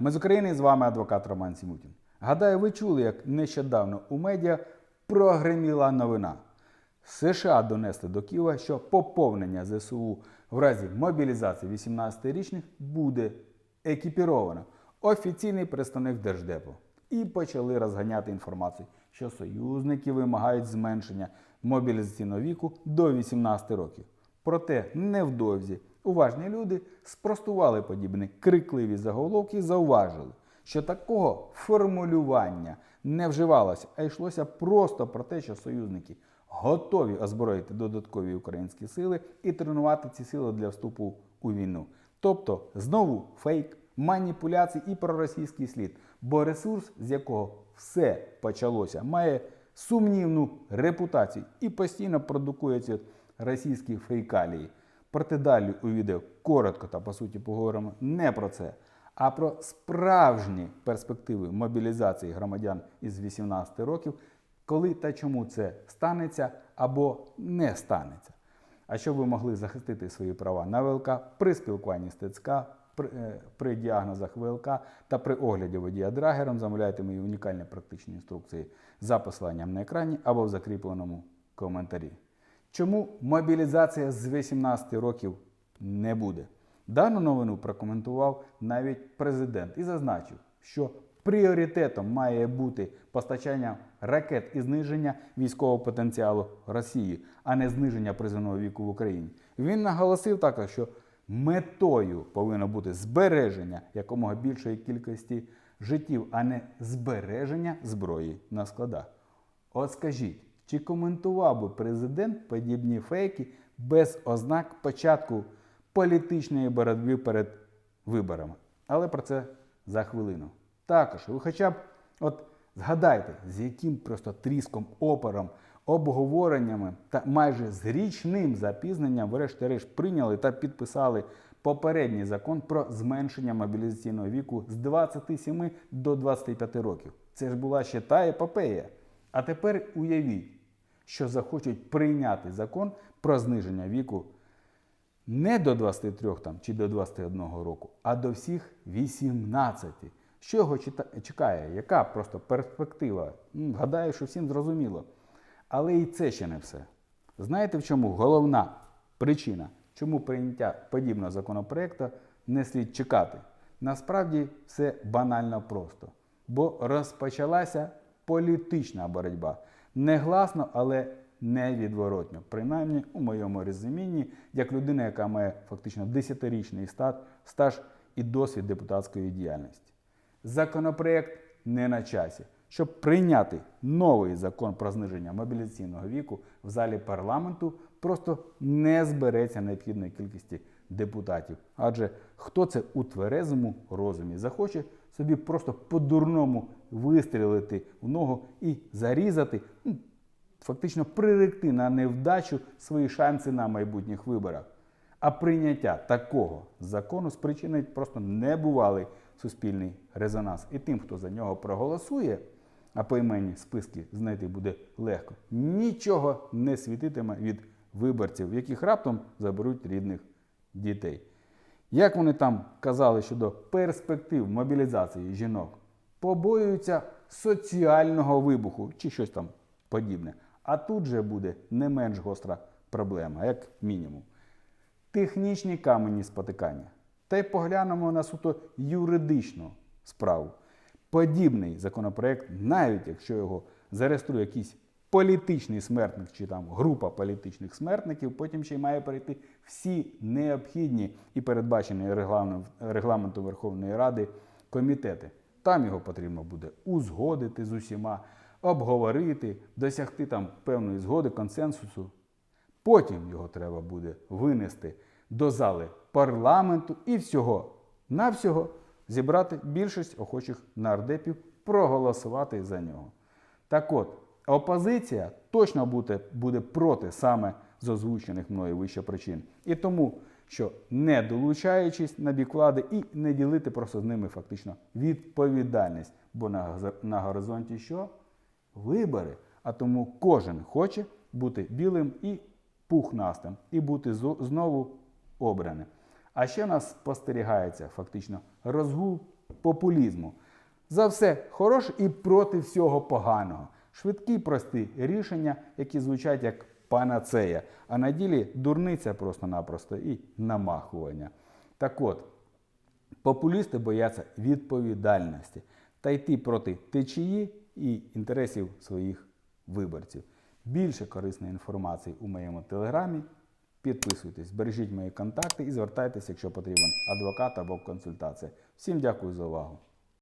Ми з України з вами адвокат Роман Сімутін. Гадаю, ви чули, як нещодавно у медіа прогреміла новина. США донесли до Києва, що поповнення ЗСУ в разі мобілізації 18-річних буде екіпіровано. Офіційний представник Держдепу. І почали розганяти інформацію, що союзники вимагають зменшення мобілізаційного віку до 18 років. Проте невдовзі уважні люди спростували подібні крикливі заголовки і зауважили, що такого формулювання не вживалося, а йшлося просто про те, що союзники готові озброїти додаткові українські сили і тренувати ці сили для вступу у війну. Тобто знову фейк, маніпуляції і проросійський слід, бо ресурс, з якого все почалося, має сумнівну репутацію і постійно продукується російські фейкалії. Проте далі у відео коротко та по суті поговоримо не про це, а про справжні перспективи мобілізації громадян із 18 років, коли та чому це станеться або не станеться. А щоб ви могли захистити свої права на ВЛК при спілкуванні з ТЦК, при, е, при діагнозах ВЛК та при огляді водія драгером, замовляйте мої унікальні практичні інструкції за посиланням на екрані або в закріпленому коментарі. Чому мобілізація з 18 років не буде? Дану новину прокоментував навіть президент і зазначив, що пріоритетом має бути постачання ракет і зниження військового потенціалу Росії, а не зниження призовного віку в Україні. Він наголосив також, що метою повинно бути збереження якомога більшої кількості життів, а не збереження зброї на складах. От скажіть, чи коментував би президент подібні фейки без ознак початку політичної боротьби перед виборами? Але про це за хвилину. Також ви хоча б от згадайте, з яким просто тріском, опором, обговореннями та майже з річним запізненням, врешті-решт, прийняли та підписали попередній закон про зменшення мобілізаційного віку з 27 до 25 років. Це ж була ще та епопея. А тепер уявіть, що захочуть прийняти закон про зниження віку не до 23 там, чи до 21 року, а до всіх 18. Що його чекає? Яка просто перспектива? Гадаю, що всім зрозуміло. Але і це ще не все. Знаєте, в чому головна причина, чому прийняття подібного законопроекту не слід чекати? Насправді все банально просто. Бо розпочалася політична боротьба. Негласно, але невідворотно. Принаймні, у моєму розумінні, як людина, яка має фактично 10-річний стат, стаж і досвід депутатської діяльності. Законопроект не на часі. Щоб прийняти новий закон про зниження мобілізаційного віку в залі парламенту, просто не збереться необхідної кількості депутатів. Адже хто це у тверезому розумі захоче собі просто по-дурному вистрілити в ногу і зарізати, ну, фактично приректи на невдачу свої шанси на майбутніх виборах. А прийняття такого закону спричинить просто небувалий суспільний резонанс. І тим, хто за нього проголосує, а поіменні списки знайти буде легко, нічого не світитиме від виборців, яких раптом заберуть рідних дітей. Як вони там казали щодо перспектив мобілізації жінок, побоюються соціального вибуху чи щось там подібне. А тут же буде не менш гостра проблема, як мінімум. Технічні камені спотикання. Та й поглянемо на суто юридичну справу. Подібний законопроект, навіть якщо його зареєструє якийсь політичний смертник чи там група політичних смертників, потім ще й має перейти всі необхідні і передбачені регламентом Верховної Ради комітети. Там його потрібно буде узгодити з усіма, обговорити, досягти там певної згоди, консенсусу. Потім його треба буде винести до зали парламенту і всього навсього зібрати більшість охочих нардепів проголосувати за нього. Так от, опозиція точно буде, буде проти саме з озвучених мною вище причин. І тому, що не долучаючись на бік влади і не ділити просто з ними фактично відповідальність. Бо на, на горизонті що? Вибори. А тому кожен хоче бути білим і пухнастим і бути знову обраним. А ще нас спостерігається фактично розгул популізму. За все хороше і проти всього поганого. Швидкі, прості рішення, які звучать як панацея, а на ділі дурниця просто-напросто і намахування. Так от, популісти бояться відповідальності та йти проти течії і інтересів своїх виборців. Більше корисної інформації у моєму телеграмі. Підписуйтесь, бережіть мої контакти і звертайтеся, якщо потрібен адвокат або консультація. Всім дякую за увагу.